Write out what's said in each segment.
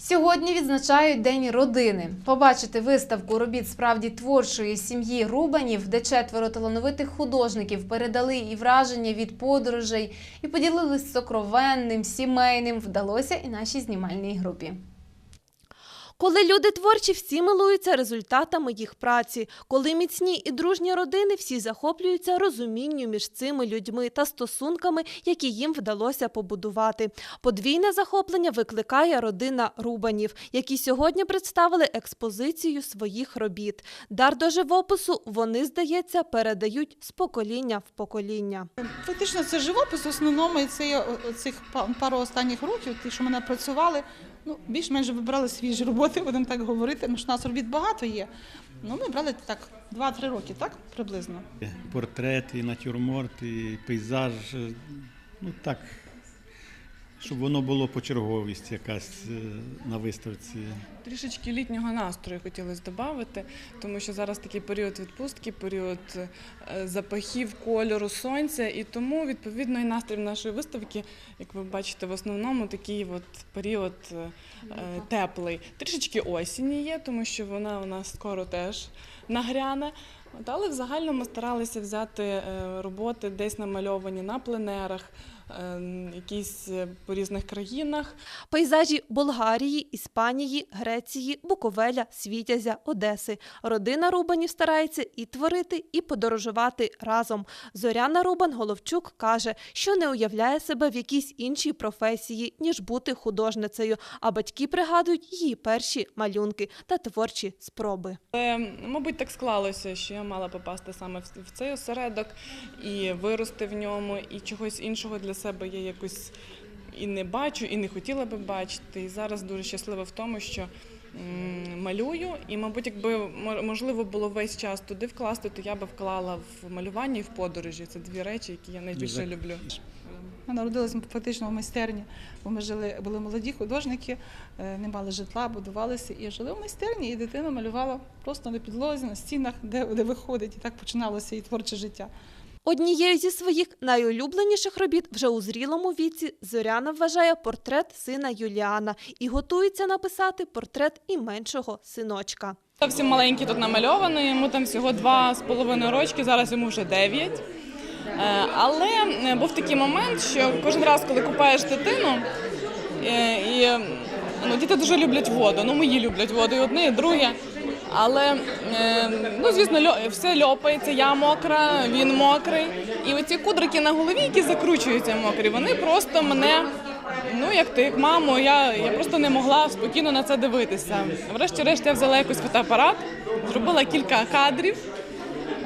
Сьогодні відзначають День родини. Побачити виставку робіт справді творчої сім'ї Рубанів, де четверо талановитих художників передали і враження від подорожей і поділились сокровенним, сімейним, вдалося і нашій знімальній групі. Коли люди творчі, всі милуються результатами їх праці. Коли міцні і дружні родини, всі захоплюються розумінню між цими людьми та стосунками, які їм вдалося побудувати. Подвійне захоплення викликає родина Рубанів, які сьогодні представили експозицію своїх робіт. Дар до живопису вони, здається, передають з покоління в покоління. Фактично це живопис в основному, це цих па- пару останніх років, ті, що мене працювали, ну, більш-менш вибирали свіжі роботи, будемо так говорити, тому що нас робіт багато є. Ну, ми брали так 2-3 роки, так, приблизно. Портрет, і натюрморт, і пейзаж. е, Ну так, щоб воно було по черговість якась е, на виставці. Трішечки літнього настрою хотілося додати, тому що зараз такий період відпустки, період е, запахів, кольору сонця, і тому відповідно і настрій нашої виставки, як ви бачите, в основному такий от період е, теплий. Трішечки осінні є, тому що вона у нас скоро теж нагряне. От, але в загальному старалися взяти е, роботи десь намальовані на пленерах, е, якісь е, по різних країнах. Пейзажі Болгарії, Іспанії, Греції, Буковеля, Світязя, Одеси. Родина Рубанів старається і творити, і подорожувати разом. Зоряна Рубан Головчук каже, що не уявляє себе в якійсь іншій професії, ніж бути художницею. А батьки пригадують її перші малюнки та творчі спроби. Але, мабуть, так склалося, що я мала попасти саме в цей осередок і вирости в ньому, і чогось іншого для себе я якось і не бачу, і не хотіла би бачити. І зараз дуже щаслива в тому, що малюю. І, мабуть, якби мо- можливо було весь час туди вкласти, то я би вклала в малювання і в подорожі. Це дві речі, які я найбільше люблю. Ми народилися фактично в майстерні, бо ми жили, були молоді художники, е, не мали житла, будувалися і жили в майстерні, і дитина малювала просто на підлозі, на стінах, де, де виходить. І так починалося її творче життя. Однією зі своїх найулюбленіших робіт вже у зрілому віці Зоряна вважає портрет сина Юліана і готується написати портрет і меншого синочка. Зовсім маленький тут намальований, йому там всього два з половиною рочки, зараз йому вже дев'ять. Е, Але е, був такий момент, що кожен раз, коли купаєш дитину, е, і ну, діти дуже люблять воду. Ну, мої люблять воду, і одне, і друге. Але е, ну, звісно, все льопається, я мокра, він мокрий. І оці кудрики на голові, які закручуються мокрі, вони просто мене. Ну, як ти, як маму, я, я просто не могла спокійно на це дивитися. Врешті-решт я взяла якийсь фотоапарат, зробила кілька кадрів.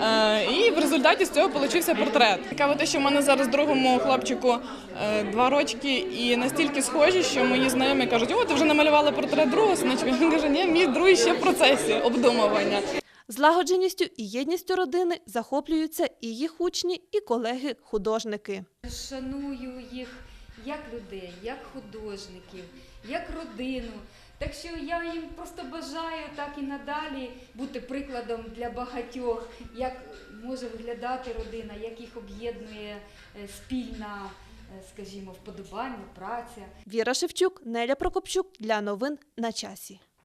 Е, І в результаті з цього получився портрет. Цікаво те, що в мене зараз другому хлопчику е, два рочки і настільки схожі, що мої знайомі кажуть, о, ти вже намалювала портрет другого синочка. Він каже, ні, мій другий ще в процесі обдумування. Злагодженістю і єдністю родини захоплюються і їх учні, і колеги-художники. Шаную їх як людей, як художників, як родину. Так що я їм просто бажаю так і надалі бути прикладом для багатьох, як може виглядати родина, як їх об'єднує е, спільна, е, скажімо, вподобання, праця. Віра Шевчук, Неля Прокопчук для новин на часі.